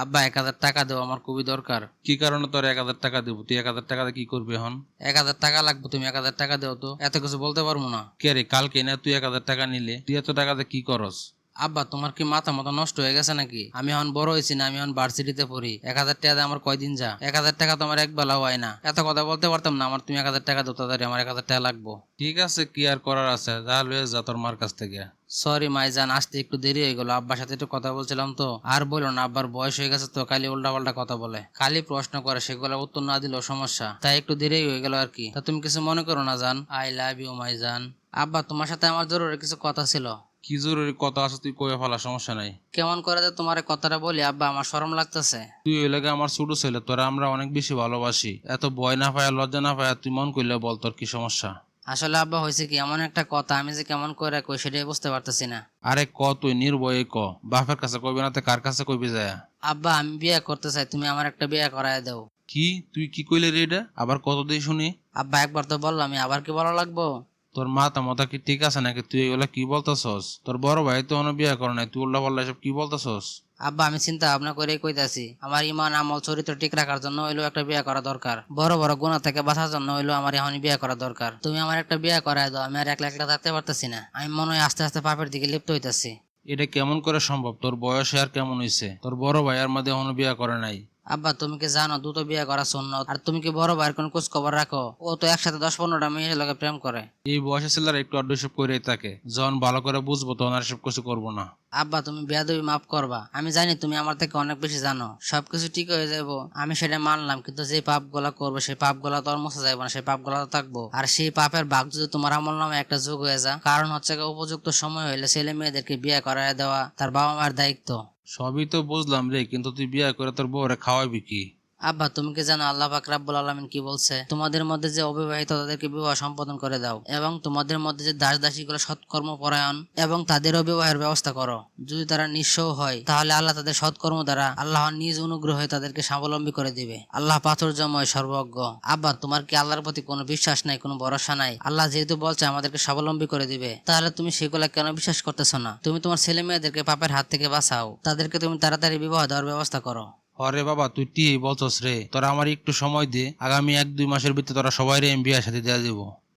আব্বা এক হাজার টাকা দেও আমার খুবই দরকার। কি কারণে তোর এক হাজার টাকা দেবো? তুই এক হাজার টাকা দিয়ে কি করবি এখন? এক হাজার টাকা লাগবে তুমি এক হাজার টাকা দেও তো। এত কিছু বলতে পারব না। কে রে কালকে না তুই এক হাজার টাকা নিলে? তুই এত টাকাতে কি করস? আব্বা তোমার কি মাথা মতো নষ্ট হয়ে গেছে নাকি? আমি এখন বড় হয়েছি না আমি এখন ভার্সিটিতে পড়ি। এক হাজার টাকা আমার কয়দিন যা? এক হাজার টাকা তোমার এক বেলা হয় না। এত কথা বলতে পারতাম না আমার তুমি এক হাজার টাকা তাড়াতাড়ি আমার এক হাজার টাকা লাগবো। ঠিক আছে কি আর করার আছে? যা লয়ে যা তোর মার কাছ থেকে। সরি মাইজান আসতে একটু দেরি হয়ে গেল। আব্বার সাথে একটু কথা বলছিলাম তো। আর বলো না আব্বার বয়স হয়ে গেছে তো খালি উল্টা পাল্টা কথা বলে। খালি প্রশ্ন করে সেগুলো উত্তর না দিলেও সমস্যা। তাই একটু দেরি হয়ে গেল আর কি। তা তুমি কিছু মনে করো না জান। আই লাভ ইউ মাইজান। আব্বা তোমার সাথে আমার জরুরি কিছু কথা ছিল। কি জরুরি কথা আছে তুই কয়ে ফেলা সমস্যা নাই। কেমন করে যে তোমার কথাটা বলি আব্বা আমার শরম লাগতেছে। তুই ওই লাগে আমার ছোট ছেলে তোরা আমরা অনেক বেশি ভালোবাসি। এত ভয় না পায় লজ্জা না পায় তুই মন করলে বল তোর কি সমস্যা? আসলে আব্বা হয়েছে কি এমন একটা কথা আমি যে কেমন করে কই সেটাই বুঝতে পারতেছি না। আরে ক তুই নির্ভয়ে ক। বাপের কাছে কইবি না তো কার কাছে কইবি যায়? আব্বা আমি বিয়ে করতে চাই তুমি আমার একটা বিয়ে করায় দাও। কি? তুই কি কইলে রে এটা? আবার কত দিয়ে শুনি? আব্বা একবার তো বললাম আমি আবার কি বলা লাগবো? তোর মাথা মাথা কি ঠিক আছে নাকি? তুই এগুলা কি বলতেছস? তোর বড় ভাই তো অন্য বিয়ে করে নাই তুই উল্টা পাল্লা এসব কি বলতেছস? আব্বা আমি চিন্তা ভাবনা করে কইতাছি আমার ইমান আমল চরিত্র ঠিক রাখার জন্য হইল একটা বিয়ে করা দরকার। বড় বড় গুণা থেকে বাঁচার জন্য হইল আমার এখনই বিয়ে করা দরকার। তুমি আমার একটা বিয়ে করায় দাও আমি আর একলা একলা থাকতে পারতেছি না। আমি মনে হয় আস্তে আস্তে পাপের দিকে লিপ্ত হইতাছি। এটা কেমন করে সম্ভব? তোর বয়সে আর কেমন হইছে? তোর বড় ভাই আর মধ্যে এখনও বিয়ে করে নাই। আব্বা, তুমি কি জানো, দুটো বিয়ে করা শূন্য আর তুমি কি বড় ভাইয়ের কোন খোঁজ খবর রাখো? ও তো একসাথে দশ পনেরোটা মেয়ের লগে প্রেম করে। এই বয়সে ছেলেরা একটু আড্ডু সব করে থাকে। যখন ভালো করে বুঝব, তখন আর সব কিছু করব না। আব্বা, তুমি বেয়াদবি মাফ করবা। আমি জানি তুমি আমার থেকে অনেক বেশি জানো। সবকিছু ঠিক হয়ে যাব আমি সেটা মানলাম, কিন্তু যে পাপ গোলা করব, সেই পাপ গোলা তো আর মুছে যাব না। সেই পাপ গোলা থাকব। আর সেই পাপের ভাগ যদি তোমার আমল নামে একটা যোগ হয়ে যা কারণ হচ্ছে উপযুক্ত সময় হইলে ছেলে মেয়েদেরকে বিয়ে করায় দেওয়া তার বাবা মার দায়িত্ব। সবই তো বুঝলাম রে, কিন্তু তুই বিয়ে করে তোর বউরে খাওয়াবি কি? আব্বা, তুমি কি জানো আল্লাহ পাক রাব্বুল আলামিন কি বলছে? তোমাদের মধ্যে যে অবিবাহিত তাদেরকে বিবাহ সম্পাদন করে দাও এবং তোমাদের মধ্যে যে দাস দাসী গুলো সৎকর্ম পরায়ণ এবং তাদেরও বিবাহের ব্যবস্থা করো। যদি তারা নিঃস্ব হয়, তাহলে আল্লাহ তাদের সৎকর্ম দ্বারা আল্লাহর নিজ অনুগ্রহে তাদেরকে স্বাবলম্বী করে দিবে। আল্লাহ পাথর জময় সর্বজ্ঞ। আব্বা, তোমার কি আল্লাহর প্রতি কোনো বিশ্বাস নাই, কোনো ভরসা নাই? আল্লাহ যেহেতু বলছে আমাদেরকে স্বাবলম্বী করে দিবে, তাহলে তুমি সেগুলা কেন বিশ্বাস করতেছো না? তুমি তোমার ছেলে মেয়েদেরকে পাপের হাত থেকে বাঁচাও। তাদেরকে তুমি তাড়াতাড়ি বিবাহ দেওয়ার ব্যবস্থা করো। আরে বাবা, তুই বলছস রে। তোরা আমার একটু সময় দে। আগামী এক দুই মাসের ভিতরে তোরা সবাই রে এমবিআর সাথে দেওয়া দেবো